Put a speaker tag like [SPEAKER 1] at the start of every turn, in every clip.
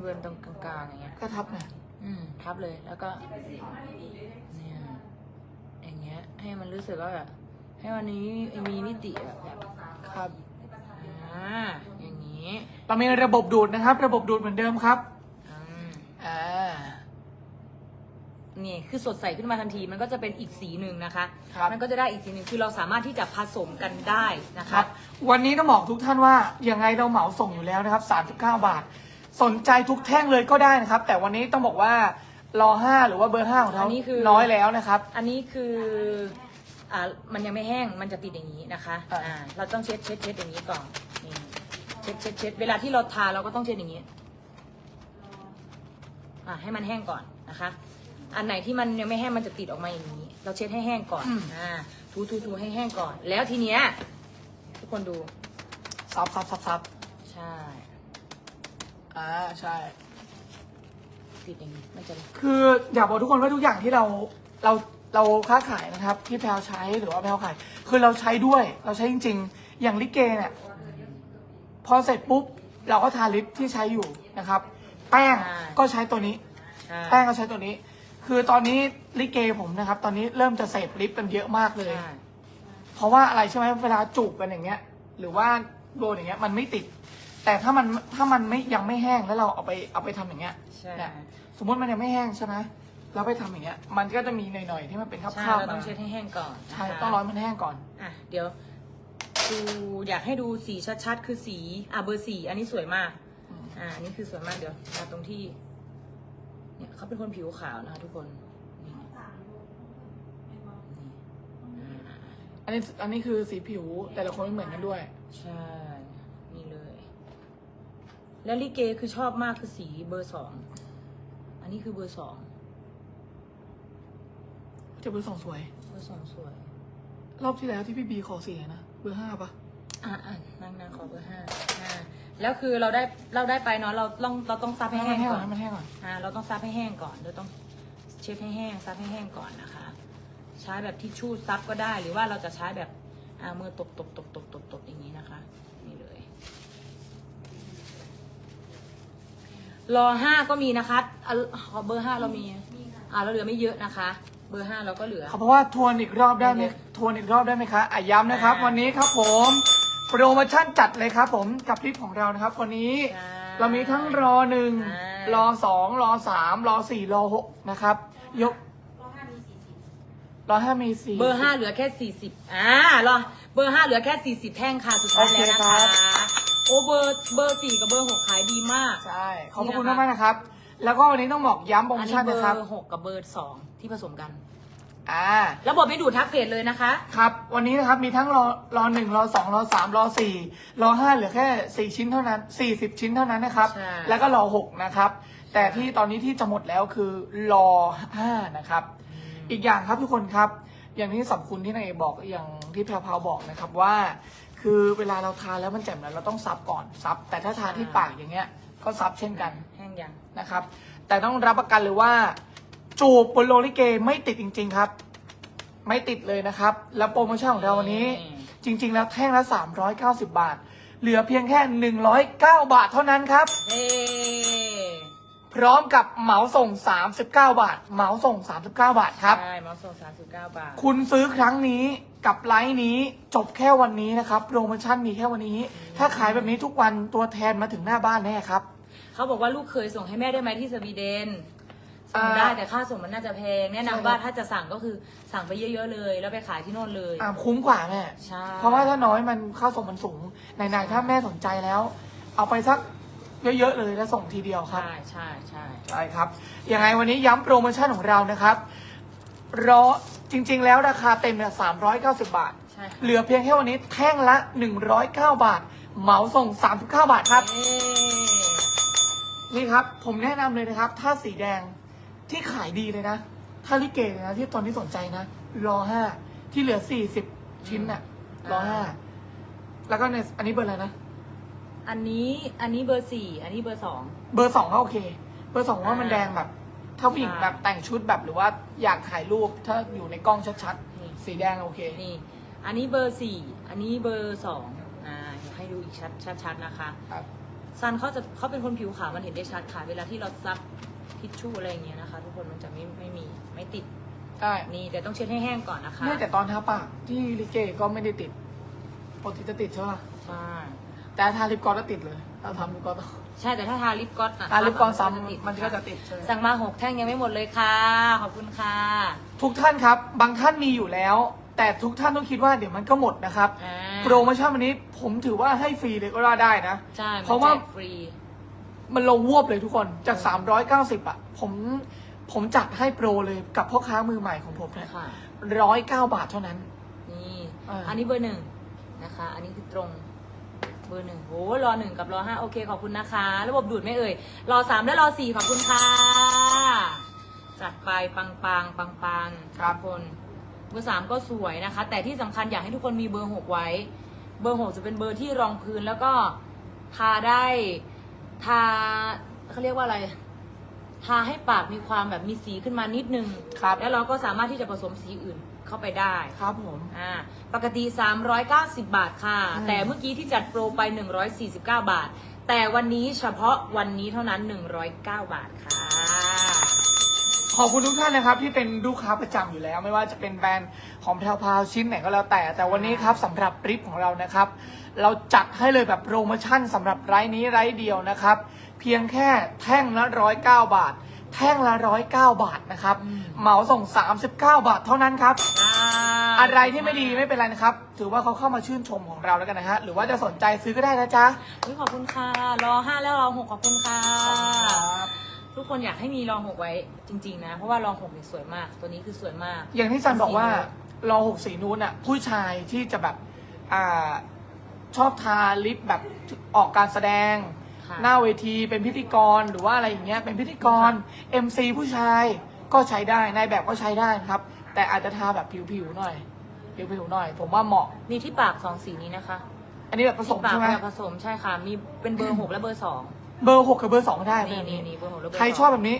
[SPEAKER 1] เวิร์นตรงกลางๆอย่างเงี้ย
[SPEAKER 2] ก็ทับไง
[SPEAKER 1] อืม ทับเลยแล้วก็ เนี่ยอย่างเงี้ย ให้มันรู้สึกว่าแบบให้วันนี้มีมิติอะแบบ
[SPEAKER 2] ครับ
[SPEAKER 1] อ่าอย่างนี้
[SPEAKER 2] เรามีระบบดูดนะครับ ระบบดูดเหมือนเดิมครับ
[SPEAKER 1] อืม
[SPEAKER 2] อ่า
[SPEAKER 1] นี่คือสดใสขึ้นมาทันทีมันก็จะเป็นอีกสีหนึ่งนะคะ
[SPEAKER 2] ครับ
[SPEAKER 1] มันก็จะได้อีกสีหนึ่งคือเราสามารถที่จะผสมกันได้นะ
[SPEAKER 2] ค
[SPEAKER 1] คะ
[SPEAKER 2] รับ วันนี้ต้องบอกทุกท่านว่ายังไงเราเหมาส่งอยู่แล้วนะครับ 39 บาท สนใจทุกแท่งเลยก็ได้นะครับ แต่วันนี้ต้องบอกว่ารอห้าหรือว่าเบอร์ห้าของเรา
[SPEAKER 1] อันนี้คือ
[SPEAKER 2] น้อยแล้วนะครับ
[SPEAKER 1] อันนี้คืออ่ามันยังไม่แห้งมันจะติดอย่างนี้นะคะ
[SPEAKER 2] อ่า
[SPEAKER 1] อ่าเราต้องเช็ดเช็ดเช็ดอย่างนี้ก่อนนี่เช็ดเช็ดเช็ดเวลาที่เราทาเราก็ต้องเช็ดอย่างนี้อ่าให้มันแห้งก่อนนะคะ อันไหนที่มันยังไม่แห้งมันจะติดออกมาอย่างนี้ เราเช็ดให้แห้งก่อนอ่าถูถูถูให้แห้งก่อน แล้วทีเนี้ยทุกคนดู
[SPEAKER 2] ซับซับซับซับ
[SPEAKER 1] ใช่
[SPEAKER 2] อ่าใช่
[SPEAKER 1] ติดอย่างนี้มันจะ
[SPEAKER 2] คืออยากบอกทุกคนว่าทุกอย่างที่เราเราเราค้าขายนะครับ ที่แพลวใช้หรือว่าแพลวขาย คือเราใช้ด้วย เราใช้จริง ๆ อย่างลิเกเนี่ยพอเสร็จปุ๊บเราก็ทาลิปที่ใช้อยู่นะครับ แป้งก็ใช้ตัวนี้
[SPEAKER 1] ใช่
[SPEAKER 2] แป้งก็ใช้ตัวนี้ คือตอนนี้ลิเกผมนะครับ ตอนนี้เริ่มจะเสพลิปกันเยอะมากเลย
[SPEAKER 1] ใช่
[SPEAKER 2] เพราะว่าอะไรใช่ไหมเวลาจูบกันอย่างเงี้ย หรือว่าโดนอย่างเงี้ยมันไม่ติด แต่ถ้ามันถ้ามันไม่ยังไม่แห้งแล้วเราเอาไปเอาไปทำอย่างเงี้ย
[SPEAKER 1] ใช่
[SPEAKER 2] เนี่ยสมมติมันยังไม่แห้งใช่ไหมเราไปทำอย่างเงี้ย มันก็จะมีหน่อยๆที่มันเป็นค
[SPEAKER 1] ใช่
[SPEAKER 2] ราบ
[SPEAKER 1] เรา
[SPEAKER 2] ๆ
[SPEAKER 1] ต้อ
[SPEAKER 2] มาง
[SPEAKER 1] เช็ดให้แห้งก่อนนะคะ
[SPEAKER 2] ใช่ต้องร้อยมันแห้งก่อน
[SPEAKER 1] อะเดี๋ยวดูอยากให้ดูสีชัดๆ คือสีอะเบอร์สี่อันนี้สวยมาก
[SPEAKER 2] อืม
[SPEAKER 1] อ่าอันนี้คือสวยมากเดี๋ยวมาตรงที่ เนี่ยเขาเป็นคนผิวขาวนะคะทุกคนนี่นี่อ่า
[SPEAKER 2] อันนี้อันนี้คือสีผิวแต่ละคนไม่เหมือนกันด้วย
[SPEAKER 1] ใช่นี่เลย แล้วลิเกคือชอบมากคือสีเบอร์สอง อันนี้คือเบอร์สอง
[SPEAKER 2] จะเบอร์สองสวย
[SPEAKER 1] เบอร์สองสวย
[SPEAKER 2] รอบที่แล้วที่พี่บีขอเสียนะ เบอร์ห้าปะ
[SPEAKER 1] อะอะนั่งนั่งขอเบอร์ห้าห้าแล้วคือเราได้เราได้ไปเนาะเราต้องเราต้องซับให้
[SPEAKER 2] ให้
[SPEAKER 1] แห้
[SPEAKER 2] มัน
[SPEAKER 1] งก่อนน
[SPEAKER 2] แห้งก่อให้มันแห้งก่อน
[SPEAKER 1] อ่าเราต้องซับให้แห้งก่อนเราต้องเช็ดให้แห้งซับให้แห้งก่อนนะคะ ใช้แบบทิชชู่ซับก็ได้หรือว่าเราจะใช้แบบอ่ามือตบตบตบตบตบตบอย่างนี้นะคะ นี่เลย รอห้าก็มีนะคะอะขอเบอร์ห้าเรามี อ่าเราเหลือไม่เยอะนะคะ เบอร์ห้าเราก็เหลือ
[SPEAKER 2] เขาเพราะว่าทวนอีกรอบได้ไหม
[SPEAKER 1] เยอะ
[SPEAKER 2] ทวนอีกรอบได้ไหมคะอะย้ำนะครับ
[SPEAKER 1] อ่า
[SPEAKER 2] วันนี้ครับผมโปรโมชั่นจัดเลยครับผมกับลิปของเรานะครับ วันนี้
[SPEAKER 1] ใช่
[SPEAKER 2] เรามีทั้งรอหนึ่ง
[SPEAKER 1] อ่าร
[SPEAKER 2] อสองรอสามรอสี่รอหกนะครับ ยกรอห้ามีสี่
[SPEAKER 1] เบอร์ห้าเหลือแค่สี่สิบอ่ารอเบอร์ห้าเหลือแค่สี่สิบแท่งค่ะสุดท้ายแล้วนะคะโอ้เบ อร์เบอร์สี่กับเบอร์หกขายดีมาก
[SPEAKER 2] ใช่ ขอบพระคุณ
[SPEAKER 1] นี่
[SPEAKER 2] มาก
[SPEAKER 1] นะคะ
[SPEAKER 2] ๆนะครับ แล้วก็วันนี้ต้องบอกย้ำโปรโม
[SPEAKER 1] อันนี้
[SPEAKER 2] ชั่น
[SPEAKER 1] เบอ
[SPEAKER 2] นะครับ
[SPEAKER 1] ร์หกกับเบอร์สองที่ผสมกัน
[SPEAKER 2] อ่า
[SPEAKER 1] ระบบไม่ดูดทับเกรดเลยนะคะ
[SPEAKER 2] ครับ วันนี้นะครับมีทั้งรอรอหนึ่งรอสองรอสามรอสี่รอห้าเหลือแค่สี่ชิ้นเท่านั้นสี่สิบชิ้นเท่านั้นนะครับ
[SPEAKER 1] ใช่
[SPEAKER 2] แล้วก็รอหกนะครับ แต่ที่ตอนนี้ที่จะหมดแล้วคือรอห้านะครับ อีกอย่างครับทุกคนครับ อย่างที่สับคุณที่นายเอกบอกอย่างที่แพรวพราวบอกนะครับว่า คือเวลาเราทานแล้วมันแจ่มแล้วเราต้องซับก่อนซับ แต่ถ้าทานที่ปากอย่างเงี้ยก็ซับเช่นกัน
[SPEAKER 1] แห้งยัง
[SPEAKER 2] นะครับ แต่ต้องรับประกันเลยว่า จูบบนโลลิเกไม่ติดจริง ๆครับ ไม่ติดเลยนะครับ แล้วโปรโมชั่นของเราวันนี้ จริง ๆ แล้วแท่งละ 390 บาท เหลือเพียงแค่ 109 บาทเท่านั้นครับ
[SPEAKER 1] เฮ้
[SPEAKER 2] พร้อมกับเหมาส่ง 39 บาท เหมาส่ง 39 บาทครับ
[SPEAKER 1] ใช่มาส่งสามสิบเก้าบาท
[SPEAKER 2] คุณซื้อครั้งนี้กับไลฟ์นี้จบแค่วันนี้นะครับโปรโมชั่นมีแค่วันนี้ ถ้าขายแบบนี้ทุกวันตัวแทนมาถึงหน้าบ้านแน่ครับ
[SPEAKER 1] เขาบอกว่าลูกเคยส่งให้แม่ได้ไหมที่สวีเดนส่ง
[SPEAKER 2] อ่า
[SPEAKER 1] ได้แต่ค่าส่งมันน่าจะแพง แนะ
[SPEAKER 2] ใช่ครับ
[SPEAKER 1] นำว่าถ้าจะสั่งก็คือสั่งไปเยอะๆเลย แล้วไปขายที่โน่นเลย
[SPEAKER 2] อ่าคุ้มกว่าแม่
[SPEAKER 1] ใช่
[SPEAKER 2] เพราะว่าถ้าน้อยมันค่าส่งมันสูงไหนๆถ้าแม่สนใจแล้ว เอาไปสัก เยอะๆเลยแล้วส่งทีเดียวครับ
[SPEAKER 1] ใช่ใช่ใช่
[SPEAKER 2] ใช่ครับ ยังไงวันนี้ย้ำโปรโมชั่นของเรานะครับรอจริง ๆ แล้วราคาเต็มเนี่ย390 บาท
[SPEAKER 1] ใช่ค่ะ
[SPEAKER 2] เหลือเพียงแค่วันนี้แท่งละ 109 บาท เหมาส่ง 39 บาทครับ
[SPEAKER 1] เอ้
[SPEAKER 2] นี่ครับ ผมแนะนำเลยนะครับ ถ้าสีแดงที่ขายดีเลยนะ ถ้าลิเกเลยนะ ที่ตอนนี้สนใจนะ รอห้าที่เหลือ 40 ชิ้นน่ะ รอห้าแล้วก็ในอันนี้เบอร์อะไรนะ
[SPEAKER 1] อันนี้อันนี้เบอร์สี่อันนี้เบอร์สอง
[SPEAKER 2] เบอร์สองก็โอเค เบอร์สองว่ามัน
[SPEAKER 1] อ่า
[SPEAKER 2] แดงแบบ ถ้าผู้หญิง
[SPEAKER 1] ใช่
[SPEAKER 2] แบบแต่งชุดแบบหรือว่าอยากถ่ายรูปถ้าอยู่ในกล้องชัด
[SPEAKER 1] นี่
[SPEAKER 2] ๆ สีแดงโอเค
[SPEAKER 1] นี่ อันนี้เบอร์สี่อันนี้เบอร์สองอ่าเดี๋ยวให้ดูอีกชัดชัดๆนะคะ
[SPEAKER 2] ครับ
[SPEAKER 1] สซันเขาจะเขาเป็นคนผิวขาวมันเห็นได้ชัดค่ะ เวลาที่เราซับทิชชู่อะไรอย่างเงี้ยนะคะ ทุกคนมันจะไม่ไม่มีไม่ติด
[SPEAKER 2] ได้
[SPEAKER 1] นี่แต่ต้องเช็ดให้แห้งก่อนนะคะ
[SPEAKER 2] แม่แต่ตอนทาปากที่ลิเกก็ไม่ได้ติดปกติจะติดใช่ป่ะ
[SPEAKER 1] ใช่
[SPEAKER 2] แต่ทาลิปกลอสก็ติดเลยถ้าทำลิปกลอส
[SPEAKER 1] ใช่แต่ถ้าทาลิปกลอสะ
[SPEAKER 2] ทาลิปกลอส
[SPEAKER 1] จะติด
[SPEAKER 2] ซ้ำมันก็จะติดใช่ไหม
[SPEAKER 1] สั่งมาหกแท่งยังไม่หมดเลยค่ะ ขอบคุณค่ะ
[SPEAKER 2] ทุกท่านครับ บางท่านมีอยู่แล้ว แต่ทุกท่านต้องคิดว่าเดี๋ยวมันก็หมดนะครับ
[SPEAKER 1] อ่า
[SPEAKER 2] โปรโมชั่นวันนี้ผมถือว่าให้ฟรีเลยก็ว่าได้นะ
[SPEAKER 1] ใช่
[SPEAKER 2] เพราะว่า
[SPEAKER 1] มันแจกฟรี
[SPEAKER 2] มันลงวบเลยทุกคนจาก 390 อะ ผมผมจัดให้โปรเลยกับพ่อค้ามือใหม่ของผมเนี่ย
[SPEAKER 1] ค่ะ
[SPEAKER 2] ร้อยเก้าบาทเท่านั้น
[SPEAKER 1] นี่
[SPEAKER 2] อ่า
[SPEAKER 1] อันนี้เบอร์หนึ่งนะคะ อันนี้คือตรงเบอร์หนึ่งโอ้รอหนึ่งกับรอห้าโอเคขอบคุณนะคะ ระบบดูดไม่เอ่ยรอสามและรอสี่ขอบคุณค่ะ จัดไปปังปังปังปังๆ
[SPEAKER 2] ครับ
[SPEAKER 1] ทุกคนเบอร์สามก็สวยนะคะ แต่ที่สำคัญอยากให้ทุกคนมีเบอร์หกไว้ เบอร์หกจะเป็นเบอร์ที่รองพื้นแล้วก็ทาได้ทาเขาเรียกว่าอะไรทาให้ปากมีความแบบมีสีขึ้นมานิดนึง
[SPEAKER 2] ครับ
[SPEAKER 1] แล้วเราก็สามารถที่จะผสมสีอื่น เข้าไปได้
[SPEAKER 2] ครับผม
[SPEAKER 1] อ่า ปกติ 390 บาทค่ะ
[SPEAKER 2] อืม
[SPEAKER 1] แต่เมื่อกี้ที่จัดโปรไป 149 บาท แต่วันนี้เฉพาะวันนี้เท่านั้น 109 บาทค่ะ
[SPEAKER 2] ขอบคุณทุกท่านนะครับที่เป็นลูกค้าประจำอยู่แล้ว ไม่ว่าจะเป็นแบรนด์ของแพรวพราวชิ้นไหนก็แล้วแต่ แต่วันนี้ครับสำหรับริปของเรานะครับ เราจัดให้เลยแบบโปรโมชั่นสำหรับไร้นี้ไร้เดียวนะครับ เพียงแค่แท่งละร้อยเก้าบาท แท่งละร้อยเก้าบาทนะครับ
[SPEAKER 1] อืม
[SPEAKER 2] เหมาส่ง 39 บาทเท่านั้นครับ
[SPEAKER 1] อ่า
[SPEAKER 2] อะไรที่ไม่ดีไม่เป็นไรนะครับ ถือว่าเขาเข้ามาชื่นชมของเราแล้วกันนะฮะหรือว่าจะสนใจซื้อก็ได้นะจ๊ะ
[SPEAKER 1] อุ๊ยขอบคุณค่ะ รอ5แล้วรอ6ขอบคุณค่ะ
[SPEAKER 2] ครับ
[SPEAKER 1] ทุกคนอยากให้มีรอ6ไว้จริง ๆ นะ เพราะว่ารอ6เนี่ยสวยมาก ตัวนี้คือสวยมาก
[SPEAKER 2] อย่างที่ซันบอกว่ารอหกสีนู้นอะผู้ชายที่จะแบบอ่าชอบทาลิปแบบออกการแสดง
[SPEAKER 1] ค่ะ
[SPEAKER 2] หน้าเวทีเป็นพิธีกรหรือว่าอะไรอย่างเงี้ยเป็นพิธีกร MC ผู้ชายก็ใช้ได้นายแบบก็ใช้ได้นะครับ แต่อาจจะทาแบบผิวๆหน่อยผิวๆหน่อย ผมว่าเหมาะ
[SPEAKER 1] มีที่ปากสองสีนี้นะคะ
[SPEAKER 2] อันนี้แบบผสม
[SPEAKER 1] ปาก
[SPEAKER 2] ใช่ไหม
[SPEAKER 1] แบบผสมใช่ค่ะ มีเป็นเบอร์6และเบอร์2
[SPEAKER 2] เบอร์หกกับเบอร์สองได้
[SPEAKER 1] นี่
[SPEAKER 2] แบบ
[SPEAKER 1] นี่นี่เบอร์หกและเบอร์
[SPEAKER 2] ใคร
[SPEAKER 1] สง
[SPEAKER 2] ชอบแบบนี้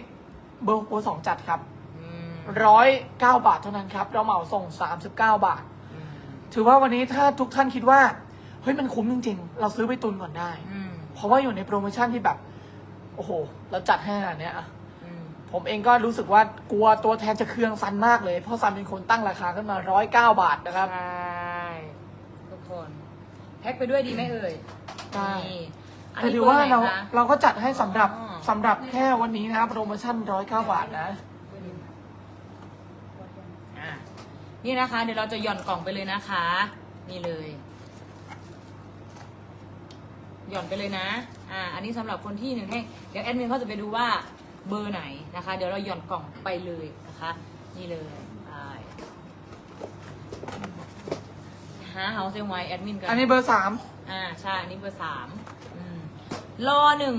[SPEAKER 2] เบอร์เบอร์สองจัดครับ
[SPEAKER 1] อืม
[SPEAKER 2] ร้อยเก้าบาทเท่านั้นครับ เราเหมาส่งสามสิบเก้าบาท
[SPEAKER 1] อืม
[SPEAKER 2] ถือว่าวันนี้ถ้าทุกท่านคิดว่า เฮ้ยมันคุ้มจริงๆ เราซื้อไปตุนก่อนได้
[SPEAKER 1] อืม
[SPEAKER 2] เพราะว่าอยู่ในโปรโมชั่นที่แบบ โอ้โหเราจัดให้ขนาดเนี้ยอะ
[SPEAKER 1] อืม
[SPEAKER 2] ผมเองก็รู้สึกว่ากลัวตัวแทนจะเคืองซันมากเลย เพราะซันเป็นคนตั้งราคาขึ้นมาร้อยเก้าบาทนะครับ
[SPEAKER 1] ใช่ ทุกคนแพ็คไปด้วยดีไหมเอ่ย
[SPEAKER 2] ได้
[SPEAKER 1] นี่อัน
[SPEAKER 2] แต่
[SPEAKER 1] นี้
[SPEAKER 2] ถือว่า
[SPEAKER 1] บร์ไหน
[SPEAKER 2] เรา
[SPEAKER 1] คะ
[SPEAKER 2] เราก็จัดให้สำหรับ
[SPEAKER 1] อ๋อ
[SPEAKER 2] สำหรับแค่วันนี้นะครับโปรโมชั่นร้อยเก้าบาทนะ
[SPEAKER 1] อะนี่นะคะ เดี๋ยวเราจะหย่อนกล่องไปเลยนะคะ นี่เลย หย่อนไปเลยนะ อ่า อันนี้สำหรับคนที่หนึ่งแท่ง เดี๋ยวแอดมินเขาจะไปดูว่าเบอร์ไหนนะคะ เดี๋ยวเราหย่อนกล่องไปเลยนะคะ นี่เลยไปหาเฮาเซลไวแอดมินกัน
[SPEAKER 2] อันนี้เบอร์สาม
[SPEAKER 1] อ่า ใช่ อันนี้เบอร์สามอืมรอหนึ่ง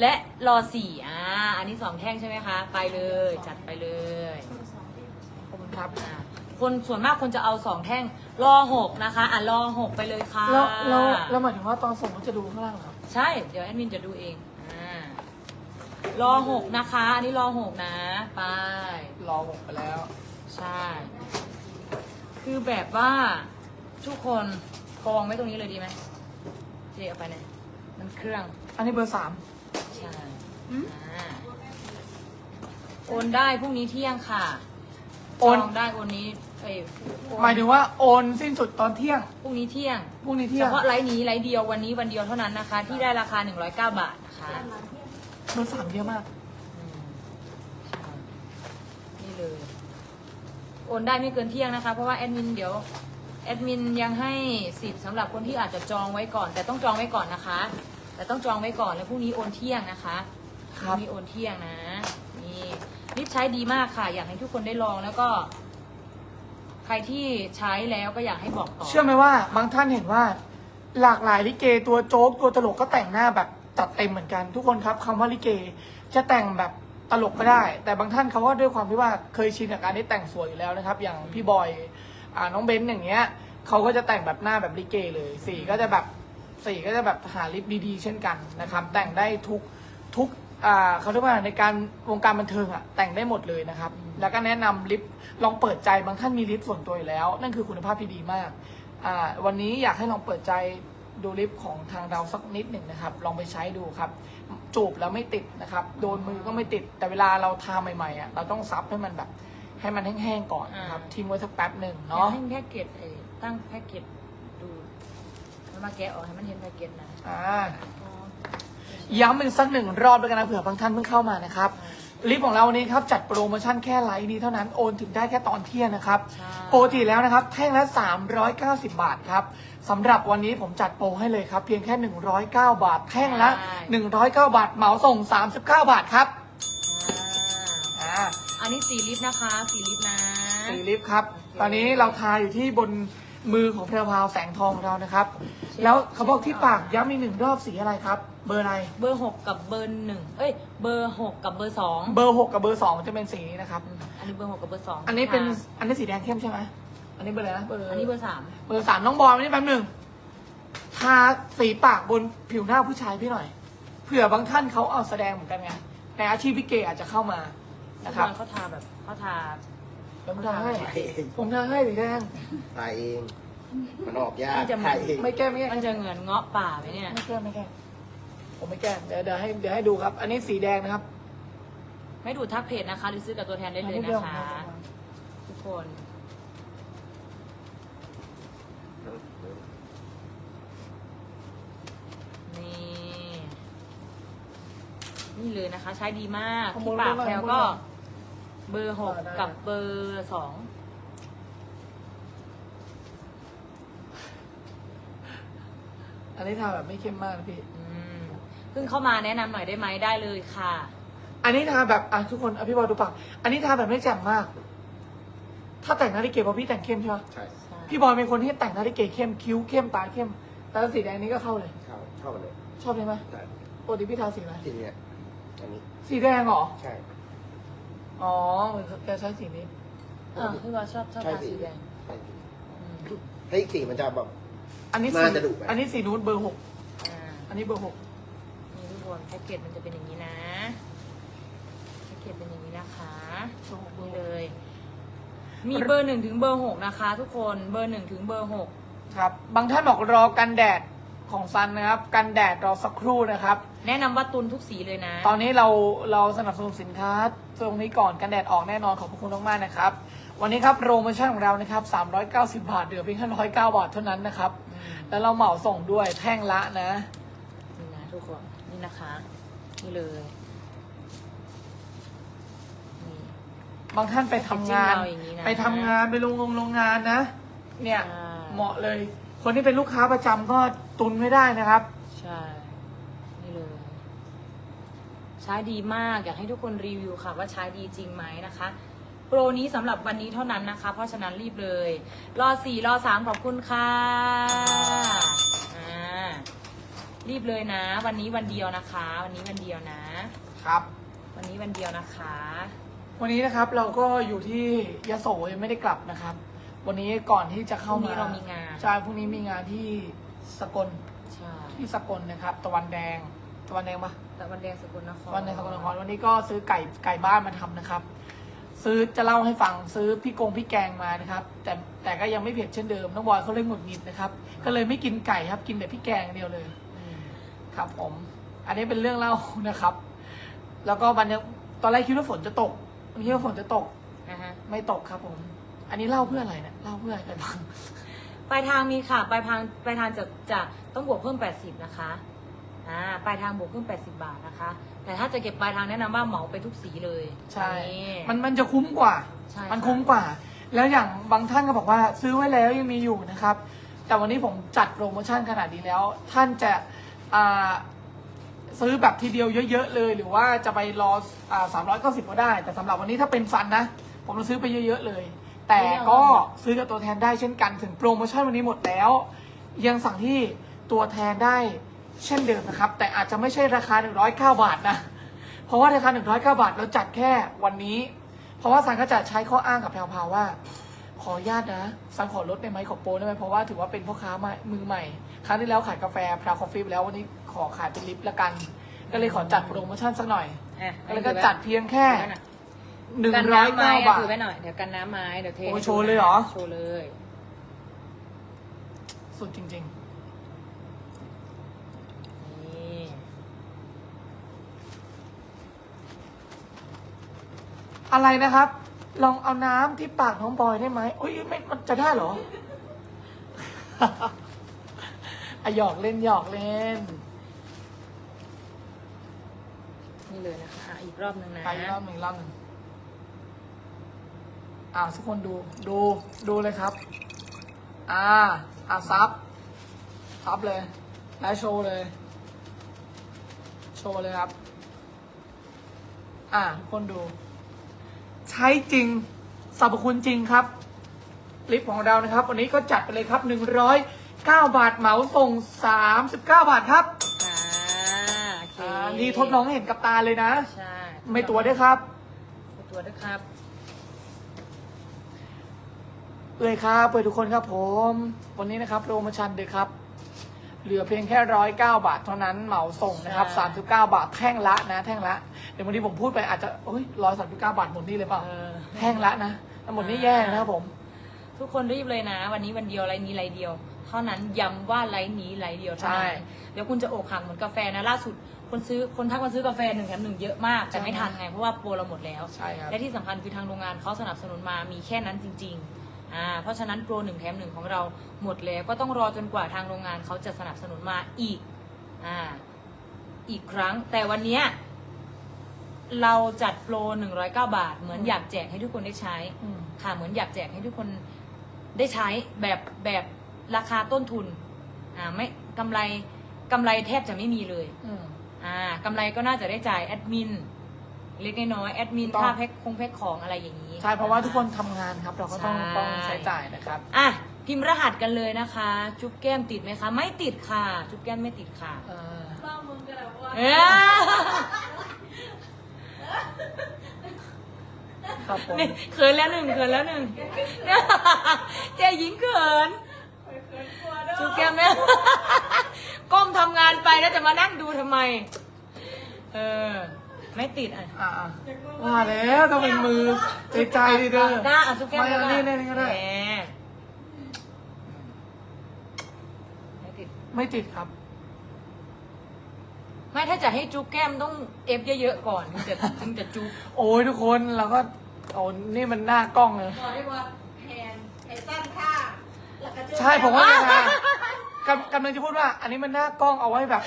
[SPEAKER 1] และรอสี่อ่า อันนี้สองแท่งใช่ไหมคะ ไปเลย จัดไปเลย
[SPEAKER 2] ขอบคุณครับ
[SPEAKER 1] อ่า คนส่วนมากคนจะเอาสองแท่งรอหกนะคะ อะรอหกไปเลยค่ะ
[SPEAKER 2] แล้วแล้วแล้วหมายถึงว่าตอนส่งมันจะดูข้างล่างเหรอครับ
[SPEAKER 1] ใช่ เดี๋ยวแอดมินจะดูเองอ่ารอหกนะคะ อันนี้รอหกนะ ไป
[SPEAKER 2] รอผมไปแล้ว
[SPEAKER 1] ใช่ คือแบบว่าทุกคนกองไว้ตรงนี้เลยดีไหมเจ๊เอาไปเนี่ยมันเครื่อง
[SPEAKER 2] อันนี้เบอร์สาม
[SPEAKER 1] ใช่อ่าโอนได้พรุ่งนี้เที่ยงค่ะ
[SPEAKER 2] โอน
[SPEAKER 1] จองได้โอนนี้เอ้ยโอน
[SPEAKER 2] หมายถึงว่าโอนสิ้นสุดตอนเที่ยง
[SPEAKER 1] พรุ่งนี้เที่ยง
[SPEAKER 2] พรุ่งนี้
[SPEAKER 1] เฉ
[SPEAKER 2] เที่ยง
[SPEAKER 1] พาะไลน์นี้ไลน์เดียววันนี้วันเดียวเท่านั้นนะคะ ที่ได้ราคา 109 บาทนะคะ
[SPEAKER 2] เบอร์สามเยอะมาก
[SPEAKER 1] อืมใช่นี่เลย โอนได้ไม่เกินเที่ยงนะคะ เพราะว่าแอดมินเดี๋ยวแอดมินยังให้สิทธิ์สำหรับคนที่อาจจะจองไว้ก่อน แต่ต้องจองไว้ก่อนนะคะ แต่ต้องจองไว้ก่อนแล้วพรุ่งนี้โอนเที่ยงนะคะ
[SPEAKER 2] ครับ
[SPEAKER 1] มีโอนเที่ยงนะนี่ รีบใช้ดีมากค่ะ อยากให้ทุกคนได้ลองแล้วก็ ใครที่ใช้แล้วก็อยากให้บอกต่อ
[SPEAKER 2] เชื่อไหมว่าบางท่านเห็นว่า หลากหลายลิเกตัวโจ๊กตัวตลกก็แต่งหน้าแบบจัดเต็มเหมือนกัน ทุกคนครับคำว่าลิเกจะแต่งแบบตลกก็ได้ แต่บางท่านเขาก็ด้วยความที่ว่าเคยชินกับการที่แต่งสวยอยู่แล้วนะครับ อย่างพี่บอยอ่าน้องเบนซ์อย่างเงี้ยเขาก็จะแต่งแบบหน้าแบบลิเกเลยสีก็จะแบบสีก็จะแบบหาลิปดีๆ เช่นกันนะครับ แต่งได้ทุกทุก อ่าเขาเรียกว่าในการวงการบันเทิงอะแต่งได้หมดเลยนะครับ แล้วก็แนะนำลิปลองเปิดใจบางท่านมีลิปส่วนตัวอยู่แล้ว นั่นคือคุณภาพที่ดีมากอ่าวันนี้อยากให้ลองเปิดใจดูลิปของทางเราสักนิดหนึ่งนะครับ ลองไปใช้ดูครับ จูบแล้วไม่ติดนะครับ โดนมือก็ไม่ติด แต่เวลาเราทาใหม่ๆอะเราต้องซับให้มันแบบ ให้มันแห้งๆก่อนนะครับ ทิ้งไว้สักแป๊บหนึ่งเนาะ
[SPEAKER 1] ให้แพ็กเกจเอ่อตั้งแพ็กเกจดูแล้วมาแกะออกให้มันเห็นแพ็กเกจนะ
[SPEAKER 2] อ่า
[SPEAKER 1] อ๋อ
[SPEAKER 2] ย้ำอีกสักหนึ่งรอบด้วยกันนะเผื่อบางท่านเพิ่งเข้ามานะครับลิปของเราวันนี้ครับจัดโปรโมชั่นแค่ไลฟ์นี้เท่านั้นโอนถึงได้แค่ตอนเที่ยงนะครับ
[SPEAKER 1] ใช่
[SPEAKER 2] ปกติแล้วนะครับแท่งละ 390 บาทครับสำหรับวันนี้ผมจัดโปรให้เลยครับ เพียงแค่ 109 บาท แท่งละ 109 บาทเหมาส่ง 39 บาทครับ
[SPEAKER 1] อ่า
[SPEAKER 2] อ่า
[SPEAKER 1] อันนี้สีลิปนะคะสีลิปนะ
[SPEAKER 2] สีลิปครับตอนนี้เราทาอยู่ที่บนมือของแพรวพราวแสงทองของเรานะครับ แล้วเขาบอกที่ปากย้ำอีกหนึ่งรอบสีอะไรครับ เบอร์อะไร
[SPEAKER 1] เบอร์หกกับเบอร์หนึ่งเอ้ย เบอร์หกกับเบอร์สอง
[SPEAKER 2] เบอร์หกกับเบอร์สองจะเป็นสีนี้นะครับ
[SPEAKER 1] อืมอันนี้เบอร์หกกับเบอร์สอง
[SPEAKER 2] อันนี้เป็น
[SPEAKER 1] ค่ะ
[SPEAKER 2] อันนี้สีแดงเข้มใช่ไหมอันนี้เบอร์อะไรนะ เบอร์
[SPEAKER 1] อันนี้เบอร์สาม
[SPEAKER 2] เบอร์สามน้องบอลวันนี้แป๊บหนึ่งทาสีปากบนผิวหน้าผู้ชายพี่หน่อย เผื่อบางท่านเขาเอาแสดงเหมือนกันไง ในอาชีพพี่เกอาจจะเข้ามา นะครับ
[SPEAKER 1] เขาทาแบบเขาทา
[SPEAKER 2] ผมทาให้
[SPEAKER 3] ถ่ายเอง
[SPEAKER 2] ผมทาให้สีแดง
[SPEAKER 3] ถ่ายเอง มันออกยาก
[SPEAKER 1] มันจะเหมือน
[SPEAKER 3] ถ่ายเอง
[SPEAKER 2] ไม่แก้ไม่แก้
[SPEAKER 1] มันจะเหมือนเงาะป่าไหมเนี่ย
[SPEAKER 2] ไม่แก้ไม่แก้ ผมไม่แก้เดี๋ยวเดี๋ยวให้เดี๋ยวให้ดูครับ อันนี้สีแดงนะครับ
[SPEAKER 1] ไม่ดูทักเพจนะคะ หรือซื้อกับตัวแทนได้เลย
[SPEAKER 2] อั
[SPEAKER 1] นะคะ ทุกคน นี่ นี่เลยนะคะ ใช้ดีมาก
[SPEAKER 2] ขโม
[SPEAKER 1] ที่
[SPEAKER 2] ย
[SPEAKER 1] ปาก
[SPEAKER 2] มาหน่อย
[SPEAKER 1] แพลว
[SPEAKER 2] ขโมย
[SPEAKER 1] ก็
[SPEAKER 2] มา
[SPEAKER 1] เบอร์หก
[SPEAKER 2] ได้
[SPEAKER 1] กับเบอร์สอง
[SPEAKER 2] อันนี้ทาแบบไม่เข้มมากนะพี่
[SPEAKER 1] อืมเพิ่งเข้ามาแนะนำหน่อยได้ไหมได้เลยค่ะ
[SPEAKER 2] อันนี้ทาแบบอะทุกคนอะพี่บอลดูปากอันนี้ทาแบบไม่แจ่มมาก ถ้าแต่งหน้าที่เก๋เพราะพี่แต่งเข้มใช่ไหม
[SPEAKER 3] ใช่
[SPEAKER 2] พี่บอยเป็นคนที่แต่งหน้าที่เก๋เข้มคิ้วเข้มตาเข้มแต่สีแดงนี้ก็เข้าเลย
[SPEAKER 3] เข้าเข้ามาเลย
[SPEAKER 2] ชอบเลยไหม
[SPEAKER 3] ใช่
[SPEAKER 2] ปกติพี่ทาสีอะไร
[SPEAKER 3] ทีเนี้ยอันนี้
[SPEAKER 2] สีแดงเหรอ
[SPEAKER 3] ใช่
[SPEAKER 2] อ๋อเหมือนแกใช้สีนี้
[SPEAKER 1] อ่าพี่บอลชอบชอบ
[SPEAKER 3] ใช่
[SPEAKER 1] ทาสีแดง
[SPEAKER 3] ใช่สี
[SPEAKER 1] อืม
[SPEAKER 3] ถ้าอีกสีมันจะแบบ
[SPEAKER 2] อันนี้สี
[SPEAKER 3] น่าจะดุไหม
[SPEAKER 2] อันนี้สีนูดเบอร์หก
[SPEAKER 1] อ่า
[SPEAKER 2] อันนี้เบอร์หก
[SPEAKER 1] นี่ทุกคนแพ็กเกจมันจะเป็นอย่างนี้นะแพ็กเกจเป็นอย่างนี้นะคะ
[SPEAKER 2] เบอร์หกเบอ
[SPEAKER 1] นี่
[SPEAKER 2] ร์ห
[SPEAKER 1] เล
[SPEAKER 2] ก
[SPEAKER 1] ยมีเบอร์หนึ่งถึงเบอร์หกนะคะ ทุกคนเบอร์หนึ่งถึงเบอร์หก
[SPEAKER 2] ครับ บางท่านบอกรอกันแดดของซันนะครับ กันแดดรอสักครู่นะครับ
[SPEAKER 1] แนะนำว่าตุนทุกสีเลยนะ
[SPEAKER 2] ตอนนี้เราเราสนับสนุนสินค้า ตรงนี้ก่อนกันแดดออกแน่นอนขอบพระคุณมากๆนะครับ วันนี้ครับโปรโมชั่นของเรานะครับ390 บาทเหลือเพียงแค่109บาทเท่านั้นนะครับ
[SPEAKER 1] อืม
[SPEAKER 2] แล้วเราเหมาส่งด้วยแท่งละนะ
[SPEAKER 1] นี่นะทุกคน นี่นะคะ นี่เลยนี่
[SPEAKER 2] บางท่านไปทำงาน
[SPEAKER 1] ไปจิ้มเราอย่างนี้นะ
[SPEAKER 2] ไปทำงานไปโรงงงโรงงานนะ เนี่ย
[SPEAKER 1] ใช่
[SPEAKER 2] เหมาะเลย คนที่เป็นลูกค้าประจำก็ตุนไม่ได้นะครับ
[SPEAKER 1] ใช่ นี่เลย ใช้ดีมาก อยากให้ทุกคนรีวิวค่ะว่าใช้ดีจริงไหมนะคะ โปรนี้สำหรับวันนี้เท่านั้นนะคะ เพราะฉะนั้นรีบเลย รอสี่รอสามขอบคุณค่ะอ่า รีบเลยนะ วันนี้วันเดียวนะคะ วันนี้วันเดียวนะ
[SPEAKER 2] ครับ
[SPEAKER 1] วันนี้วันเดียวนะคะ
[SPEAKER 2] วันนี้นะครับเราก็อยู่ที่ยโสยังไม่ได้กลับนะครับ วันนี้ก่อนที่จะเข้า
[SPEAKER 1] พรุ่งนี้
[SPEAKER 2] มา
[SPEAKER 1] เรามีงาน
[SPEAKER 2] ใช่พรุ่งนี้มีงานที่สกล
[SPEAKER 1] ใช่
[SPEAKER 2] ที่สกลนะครับ ตะวันแดงตะวันแดงปะ
[SPEAKER 1] แต่วันแดงสกลนคร
[SPEAKER 2] วันในสกลนครวันนี้ก็ซื้อไก่ไก่บ้านมาทำนะครับ ซื้อจะเล่าให้ฟังซื้อพี่กงพี่แกงมานะครับ แต่แต่ก็ยังไม่เผ็ดเช่นเดิมน้องบอยเขาเลยหงุดหงิดนะครับ ก็เลยไม่กินไก่ครับกินแต่พี่แกงอย่างเดียวเลย
[SPEAKER 1] อืม
[SPEAKER 2] ครับผม อันนี้เป็นเรื่องเล่านะครับ แล้วก็วันนี้ตอนแรกคิดว่าฝนจะตกคิดว่าฝนจะตก
[SPEAKER 1] นะฮะ
[SPEAKER 2] ไม่ตกครับผม อันนี้เล่าเพื่ออะไรเนี่ยเล่าเพื่ออะไรกันบ้าง
[SPEAKER 1] ปลายทางมีค่ะปลายทางปลายทางจะจะต้องบวกเพิ่ม 80 นะคะอ่าปลายทางบวกเพิ่ม 80 บาทนะคะ แต่ถ้าจะเก็บปลายทางแนะนำว่าเหมาไปทุกสีเลย
[SPEAKER 2] ใช่
[SPEAKER 1] นี่
[SPEAKER 2] มันมันจะคุ้มกว่า
[SPEAKER 1] ใช่
[SPEAKER 2] มัน
[SPEAKER 1] ค่ะ
[SPEAKER 2] คุ้มกว่า แล้วอย่างบางท่านก็บอกว่าซื้อไว้แล้วยังมีอยู่นะครับ แต่วันนี้ผมจัดโปรโมชั่นขนาดนี้แล้ว ท่านจะอ่า ซื้อแบบทีเดียวเยอะ ๆ เลย หรือว่าจะไปรออ่าสามร้อยเก้าสิบก็ได้ แต่สำหรับวันนี้ถ้าเป็นฟันนะ ผมจะซื้อไปเยอะๆเลย แต่ก็ซื้อกับตัวแทนได้เช่นกันถึงโปรโมชั่นวันนี้หมดแล้ว ยังสั่งที่ตัวแทนได้เช่นเดิมนะครับ แต่อาจจะไม่ใช่ราคา 109 บาทนะ เพราะว่าราคา 109 บาทเราจัดแค่วันนี้ เพราะว่าสันก็จะใช้ข้ออ้างกับแพรวพาว่า ขออนุญาตนะซังขอลดได้ไหมขอโปรได้ไหมเพราะว่าถือว่าเป็นพ่อค้ามือใหม่ ครั้งที่แล้วขายกาแฟพราวคอฟฟี่แล้ววันนี้ขอขายเป็นลิฟต์ละกัน ก็เลยขอจัดโปรโมชั่นสักหน่อยแล้วก็จัดเพียงแค่
[SPEAKER 1] หนึ่งร้อย
[SPEAKER 2] เก้าบาท
[SPEAKER 1] เดี๋ยวกันน้ำไม้ เดี๋ยวเท
[SPEAKER 2] โอโชว์เลยเหรอ
[SPEAKER 1] โชว์เลย
[SPEAKER 2] สุดจริง นี่ ๆ อะไรนะครับ ลองเอาน้ำที่ปากน้องบอยได้ไหมโอ้ยไม่มันจะได้เหรออะหยอกเล่นหยอกเล่น
[SPEAKER 1] นี่เลยนะคะอะอีกรอบหนึ่งนะ
[SPEAKER 2] ไปอีกรอบหนึ่งอีกรอบหนึ่งอ่าทุกคนดู ดู ดูเลยครับ อ่า อ่าซับ ซับเลย แล้วโชว์เลย โชว์เลยครับ อ่าทุกคนดูใช้จริงสรรพคุณจริงครับ ลิปของเรานะครับ วันนี้ก็จัดไปเลยครับ 109 บาทเหมาส่ง 39 บาทครับ
[SPEAKER 1] ค่ะโอเค
[SPEAKER 2] อ่านี่ทดลองให้เห็นกับตาเลยนะ
[SPEAKER 1] ใช่
[SPEAKER 2] ไม่ตัวด้วยครับ
[SPEAKER 1] ไม่ตัวด้วยครับ
[SPEAKER 2] เลยครับเปิดทุกคนครับผม วันนี้นะครับโปรโมชั่นเด็กครับ เหลือเพียงแค่ร้อยเก้าบาทเท่านั้นเหมาส่งนะครับ
[SPEAKER 1] ใช่
[SPEAKER 2] สามสิบเก้าบาทแท่งละนะแท่งละเดี๋ยววันนี้ผมพูดไปอาจจะโอ้ยร้อยสามสิบเก้าบาทหมดนี่เลยเปล่า
[SPEAKER 1] เออ
[SPEAKER 2] แท่งละนะทั้งหมดนี่แย่นะครับผม
[SPEAKER 1] ทุกคนรีบเลยนะ วันนี้วันเดียวไลน์นี้ไลน์เดียว เท่านั้นย้ำว่าไลน์นี้ไลน์เดียวเท่านั้น
[SPEAKER 2] ใช่
[SPEAKER 1] เดี๋ยวคุณจะอกหักเหมือนกาแฟนะล่าสุด คนซื้อคนทักมาซื้อกาแฟหนึ่งแถมหนึ่งเยอะมาก แต่ไม่ทันไงเพราะว่าโปรเราหมดแล้ว
[SPEAKER 2] ใช่ครับ
[SPEAKER 1] และที่สำคัญคือทางโรงงานเขาสนับสนุนมามีแค่นั้นจริง ๆ อ่าเพราะฉะนั้นโปรหนึ่งแถมหนึ่งของเราหมดแล้วก็ต้องรอจนกว่าทางโรงงานเขาจะสนับสนุนมาอีกอ่าอีกครั้ง แต่วันเนี้ยเราจัดโปร109บาท เหมือนอยากแจกให้ทุกคนได้ใช้
[SPEAKER 2] อืม
[SPEAKER 1] ค่ะเหมือนอยากแจกให้ทุกคนได้ใช้แบบแบบราคาต้นทุนอ่าไม่กำไรกำไรแทบจะไม่มีเลย
[SPEAKER 2] อืม
[SPEAKER 1] อ่ากำไรก็น่าจะได้จ่ายแอดมิน เล็กน้อยๆแอดมิน
[SPEAKER 2] ต้อง
[SPEAKER 1] ค่าแพ็คคงแพ็คของอะไรอย่างนี้
[SPEAKER 2] ใช่เพราะว่าทุกคนทำงานครับ เราก็ต้อง
[SPEAKER 1] ใช่
[SPEAKER 2] ต้องใช้จ่ายนะครับ
[SPEAKER 1] อะพิมพ์รหัสกันเลยนะคะ จุ๊บแก้มติดไหมคะ ไม่ติดค่ะ จุ๊บแก้มไม่ติดค่ะ
[SPEAKER 2] เออ
[SPEAKER 1] เอ้ย
[SPEAKER 2] ครับผม
[SPEAKER 1] นี่เขินแล้วหนึ่งเขินแล้วหนึ่งเจ๊หญิงเขินจุ๊บแก้มเนี่ย ก้มทำงานไปแล้วจะมานั่งดูทำไม เออ ไม่ติดอะ
[SPEAKER 2] อ่าว่าแล้วต้องเป็นมือใจใจดิเด้อ
[SPEAKER 1] ได้อะจุ๊บแก้ม
[SPEAKER 2] ไม่เอานี่นี่ก็ได้
[SPEAKER 1] แหมไม่ติด
[SPEAKER 2] ไม่ติดครับ
[SPEAKER 1] ไม่ถ้าจะให้จุ๊บแก้มต้องเอฟเยอะๆก่อนถึงจะถึงจะจุ๊บ
[SPEAKER 2] โอ้ยทุกคนเราก็โอ้นี่มันหน้ากล้องเลย
[SPEAKER 4] บอกได้ว่าแพนไอ้สั้นข้างแล้วก็จุ๊บ
[SPEAKER 2] ใช่ผมว่าเนี่ยนะ กำกำลังจะพูดว่า อันนี้มันหน้ากล้องเอาไว้แบบ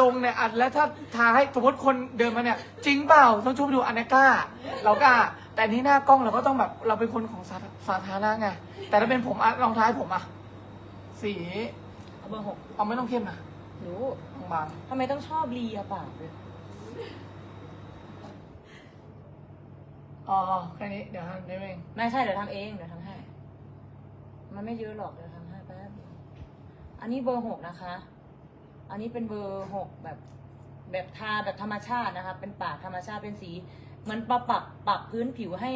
[SPEAKER 2] ลงเนี่ยอัดแล้วถ้าทาให้สมมติคนเดินมาเนี่ย จริงเปล่าต้องช่วยไปดูอันนี้กล้า เรากล้า แต่อันนี้หน้ากล้องเราก็ต้องแบบเราเป็นคนของสาสาธารณะไงแต่ถ้าเป็นผมอะรองเท้าให้ผมอะสี
[SPEAKER 1] เอาเบอร์หก
[SPEAKER 2] เอาไม่ต้องเข้มนะ
[SPEAKER 1] รู้
[SPEAKER 2] บาง
[SPEAKER 1] ทำไมต้องชอบรีอะปากเลย
[SPEAKER 2] ๆอ๋อแค่นี้เดี๋ยวทำได้เอง
[SPEAKER 1] ไม่ใช่เดี๋ยวทำเองเดี๋ยวทำให้ มันไม่เยอะหรอกเดี๋ยวทำให้แป๊บเดียว อันนี้เบอร์หกนะคะ อันนี้เป็นเบอร์หกแบบแบบทาแบบธรรมชาตินะคะ เป็นปากธรรมชาติเป็นสีเหมันปรับปรับปรับพื้นผิวให้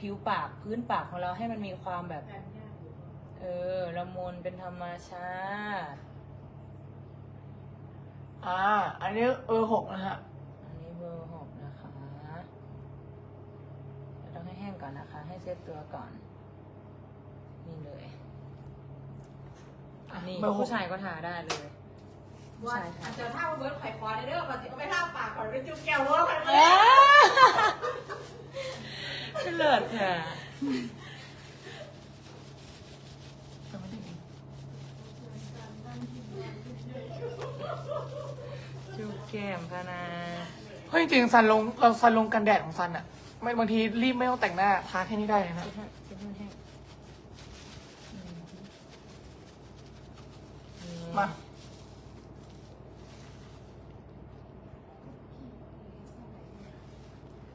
[SPEAKER 1] ผิวปากพื้นปากของเราให้มันมีความแบบ เออละมุนเป็นธรรมชาติ
[SPEAKER 2] อ่า อันนี้เออหกนะฮะ
[SPEAKER 1] อันนี้เบอร์หกนะคะเดี๋ยวต้องให้แห้งก่อนนะคะ ให้เซตตัวก่อน นี่เลย
[SPEAKER 2] อะ
[SPEAKER 1] นี่
[SPEAKER 2] เบอร์หก
[SPEAKER 1] ผู้ชายก็ทาได้เลยผู้
[SPEAKER 4] ว่า
[SPEAKER 1] ชายทา
[SPEAKER 4] เจอท่าเบิร์ดไข่คอในเรื่องก่อนสิก็ไม่ท่าปากก่อนไปจุ๊บแก้วว่ามัน
[SPEAKER 1] เอ๊ะเลิศค่ะ
[SPEAKER 2] จะไม่ได้ยิน
[SPEAKER 1] จูบแก้มค่ะนะ
[SPEAKER 2] เฮ้ยจริงๆซันลงเราซันลงกันแดดของซันอะไม่บางทีรีบไม่ต้องแต่งหน้าทาแค่นี้ได้เลยนะ
[SPEAKER 1] เซตให้เซตให้แห้งอืม
[SPEAKER 2] มา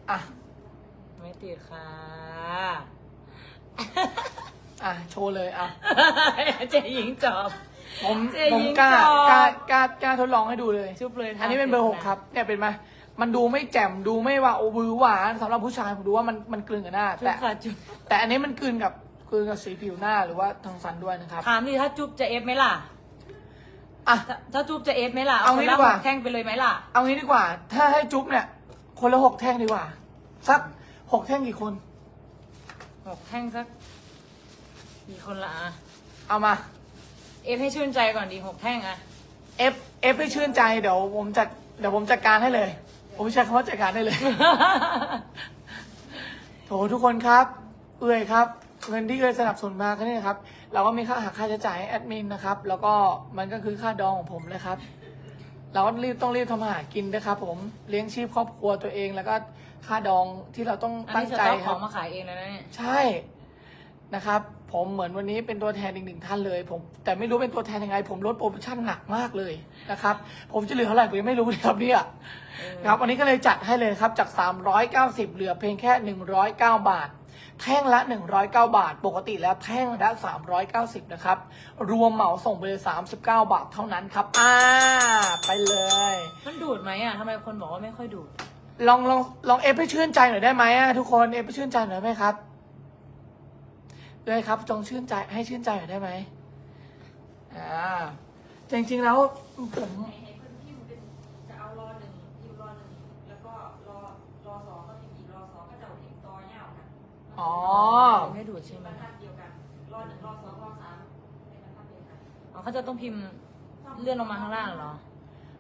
[SPEAKER 2] อะ
[SPEAKER 1] ไม่ติดค่ะ
[SPEAKER 2] อะ โชว์เลยอะ
[SPEAKER 1] เจ๊หญิงจอบ
[SPEAKER 2] ผม
[SPEAKER 1] เจ๊
[SPEAKER 2] ผม
[SPEAKER 1] หญิง
[SPEAKER 2] กล้า
[SPEAKER 1] จอบ
[SPEAKER 2] กล้ากล้ากล้าทดลองให้ดูเลย
[SPEAKER 1] จุบเลยทา
[SPEAKER 2] อันนี้เป็นเบอร์หกครับ เนี่ยเป็นไหมมันดูไม่แจ่มดูไม่ว่าโอบือหวานสำหรับผู้ชายผมดูว่ามันมันกลืนกับหน้า
[SPEAKER 1] จุบ
[SPEAKER 2] แต่
[SPEAKER 1] ค่ะจุบ
[SPEAKER 2] แต่อันนี้มันกลืนกับกลืนกับสีผิวหน้าหรือว่าทางซันด้วยนะครับ
[SPEAKER 1] ถามดิถ้าจุบจะเอฟไหมล่ะ
[SPEAKER 2] อะ
[SPEAKER 1] ถ้าถ้าจุบจะเอฟไหมล่ะ
[SPEAKER 2] เอางี้
[SPEAKER 1] คนละ
[SPEAKER 2] ดีกว่า
[SPEAKER 1] หแท่งไปเลยไหมล่ะ
[SPEAKER 2] เอางี้ดีกว่า ถ้าให้จุ๊บเนี่ย คนละหกแท่งดีกว่า สักหกแท่งกี่คน
[SPEAKER 1] หกแท่งสักกี่คนละอะ
[SPEAKER 2] เอามา
[SPEAKER 1] เอฟให้ชื่นใจก่อนดีหกแท่งอะ
[SPEAKER 2] เอฟเอฟให้ชื่นใจเดี๋ยวผมจัดเดี๋ยวผมจัดการให้เลย ผมใช้คำว่าจัดการได้เลย โถทุกคนครับ เอื่อยครับเงินที่เอื่อยสนับสนุนมาก็เนี่ยครับ เราก็มีค่าหักค่าใช้จ่ายให้แอดมินนะครับ แล้วก็มันก็คือค่าดองของผมเลยครับ เราก็รีบต้องรีบทำมาหากินนะครับ ผมเลี้ยงชีพครอบครัวตัวเองแล้วก็ค่าดองที่เราต้อง
[SPEAKER 1] อัน
[SPEAKER 2] ตั้ง
[SPEAKER 1] นี้ส
[SPEAKER 2] ใจ
[SPEAKER 1] ต็อก
[SPEAKER 2] ค
[SPEAKER 1] ข
[SPEAKER 2] รั
[SPEAKER 1] อบงมาขายเองแล้วนะเนี่ย
[SPEAKER 2] ใช่นะครับ ผมเหมือนวันนี้เป็นตัวแทนอีกหนึ่งท่านเลย ผมแต่ไม่รู้เป็นตัวแทนยังไง ผมลดโปรโมชั่นหนักมากเลยนะครับ ผมจะเหลือเท่าไหร่ผมยังไม่รู้เลยครับเนี่ยครับวันนี้ก็เลยจัดให้เลยครับจาก 390 เหลือเพียงแค่ 109 บาท แท่งละ 109 บาท ปกติแล้วแท่งละ 390 นะครับ รวมเหมาส่งไปเลย 39 บาทเท่านั้นครับ อ่า ไปเลย
[SPEAKER 1] มันดูดไหมอะทำไมคนบอกว่าไม่ค่อยดูด
[SPEAKER 2] ลองลองลองเอฟให้ชื่นใจหน่อยได้ไหมอะทุกคน เอฟให้ชื่นใจหน่อยไหมครับเลยครับ จงชื่นใจให้ชื่นใจหน่อยได้ไหมอ่า จริงๆแล้วผม
[SPEAKER 4] ให้ให้เพื่อนพิม
[SPEAKER 2] อ๋อ
[SPEAKER 1] ไม่ดูดใช่ไหม
[SPEAKER 4] บรรทัดเดียวกันรอหนึ่งรอสองรอสามเป็นบรรทัดเดียวกัน
[SPEAKER 1] อ๋อเขาจะต้องพิมพ์เลื่อนลงมาข้างล่างเหรอ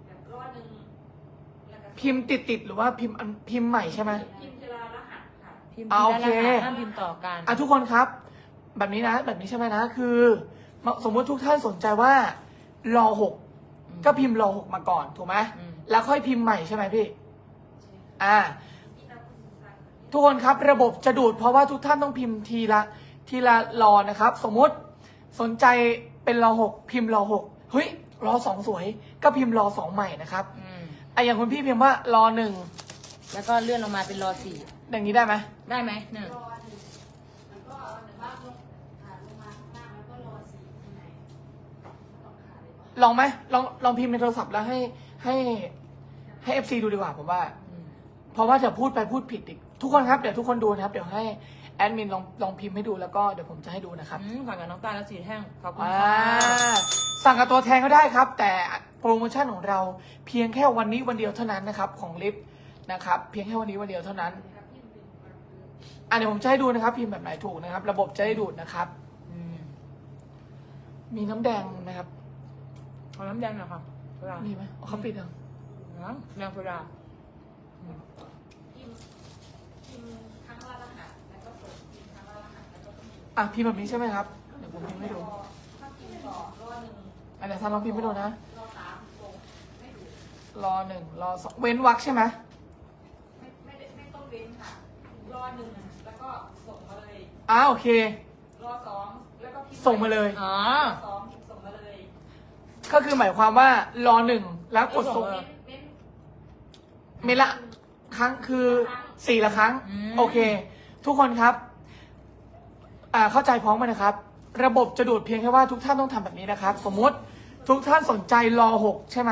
[SPEAKER 4] แบบรอหนึ่งแล้วก็
[SPEAKER 2] พิมพ์ติดติดๆหรือว่าพิมพ์อันพิมพ์ใหม่ใช่ไหม
[SPEAKER 4] พิมพ์ทีละรหัสค่ะ
[SPEAKER 1] พิมพ์
[SPEAKER 2] อ่า
[SPEAKER 1] ทีละร
[SPEAKER 2] โอเค
[SPEAKER 1] หัสห้ามพิมพ์ต่อกัน
[SPEAKER 2] อะทุกคนครับ แบบนี้นะแบบนี้ใช่ไหมนะ คือสมมุติทุกท่านสนใจว่ารอหกก็พิมพ์รอหกมาก่อนถูกไหม
[SPEAKER 1] อืม
[SPEAKER 2] แล้วค่อยพิมพ์ใหม่ใช่ไหมพี่ อ่า
[SPEAKER 4] ที่เราพิมพ์สั่ง
[SPEAKER 2] ทุกคนครับระบบจะดูดเพราะว่าทุกท่านต้องพิมพ์ทีละทีละรอนะครับ สมมุติสนใจเป็นรอหกพิมพ์รอหกเฮ้ยรอสองสวย ก็พิมพ์รอสองใหม่นะครับ
[SPEAKER 1] อืม
[SPEAKER 2] อะอย่างคุณพี่พิมพ์ว่ารอหนึ่ง
[SPEAKER 1] แล้วก็เลื่อนลงมาเป็นรอสี่
[SPEAKER 2] อย่างนี้ได้ไหม
[SPEAKER 1] ได้ไหมหนึ่ง
[SPEAKER 4] รอหนึ่งแล้วก็เอาหนึ่งบ้างลงขาลงมาข้างล่างแล้วก็รอสี่ข้างในต้องขาเลยก่อน
[SPEAKER 2] ลองไหมลองลองพิมพ์ในโทรศัพท์แล้วให้ให้ให้เอฟซีดูดีกว่าผมว่า
[SPEAKER 1] อืม
[SPEAKER 2] เพราะว่าจะพูดไปพูดผิดอีก ทุกคนครับเดี๋ยวทุกคนดูนะครับเดี๋ยวให้แอดมินลองลองพิมพ์ให้ดูแล้วก็เดี๋ยวผมจะให้ดูนะครับ
[SPEAKER 1] อืมฝากกับน้องตาลและสีแท่งขอบคุณ
[SPEAKER 2] อ่า
[SPEAKER 1] ค่ะ
[SPEAKER 2] สั่งกับตัวแทนก็ได้ครับ แต่โปรโมชั่นของเราเพียงแค่วันนี้วันเดียวเท่านั้นนะครับของลิฟต์นะครับเพียงแค่วันนี้วันเดียวเท่านั้น
[SPEAKER 4] นะครับพิมพ์เป็นแบบคือ
[SPEAKER 2] อะเดี๋ยวผมจะให้ดูนะครับ พิมพ์แบบไหนถูกนะครับ ระบบจะให้ดูดนะครับ
[SPEAKER 1] อืม
[SPEAKER 2] มีน้ำแดงนะครับ
[SPEAKER 1] เอาน้ำแดงหน่อยค่ะโซดา
[SPEAKER 2] มีไหมอ๋อเขาปิดยัง
[SPEAKER 1] น้ำแดงโซดาอืม
[SPEAKER 4] พิมพ์พิมพ์ครั้งละรหัสแล้วก็เปิดพิมพ์ครั้งละรหัสแล้วก็ต้ องพิมพ์
[SPEAKER 2] อะพิมพ์แบบนี้ใช่ไหมครับ เดี๋ยวผมพิมพ์ให้ดู
[SPEAKER 4] รอถ้าพิมพ์ต่อรอหนึ่ง
[SPEAKER 2] อันนี้ท่านลองพิมพ์ให้ดูนะ
[SPEAKER 4] รอสามส่งไม่ดู
[SPEAKER 2] รอหนึ่งรอสองเว้นวรรคใช่ไหม
[SPEAKER 4] ไม่ไม่ได้ไม่ต้องเว้นค่ะ รอหนึ่งแล้วก็ส่งมาเลย
[SPEAKER 2] อ่าโอเค
[SPEAKER 4] รอสองแล้วก็พิมพ์
[SPEAKER 2] ส่งมาเลย
[SPEAKER 1] อ๋อ
[SPEAKER 4] รอสองพิมพ์ส่งมาเลย
[SPEAKER 2] ก็คือหมายความว่ารอหนึ่งแล้วกดส่ง
[SPEAKER 4] เว้นเว้น
[SPEAKER 2] เมละครั้งคือสี่ละครั้ง
[SPEAKER 1] อืม
[SPEAKER 2] โอเค ทุกคนครับ อ่าเข้าใจพร้อมไหมนะครับ ระบบจะดูดเพียงแค่ว่าทุกท่านต้องทำแบบนี้นะครับ สมมุติทุกท่านสนใจรอหกใช่ไหม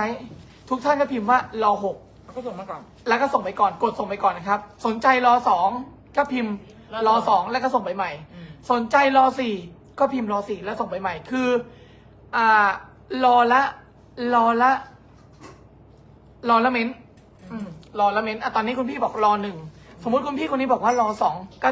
[SPEAKER 2] ทุกท่านก็พิมพ์ว่ารอหก
[SPEAKER 1] แล้วก็ส่งมาก่อน
[SPEAKER 2] แล้วก็ส่งไปก่อนกดส่งไปก่อนนะครับ สนใจรอสองก็พิมพ์ร
[SPEAKER 1] ร
[SPEAKER 2] อ
[SPEAKER 1] อ
[SPEAKER 2] ส
[SPEAKER 1] ส
[SPEAKER 2] อ
[SPEAKER 1] องง
[SPEAKER 2] แล้วก็ส่งไปใหม่
[SPEAKER 1] อืม
[SPEAKER 2] สนใจรอสี่ก็พิมพ์รอสี่แล้วส่งไปใหม่ คืออ่ารอละรอละรอละเม้นอืมรอละเม้นอะตอนนี้คุณพี่บอกรอหนึ่งสมมติคุณพี่คนนี้บอกว่ารอสองก็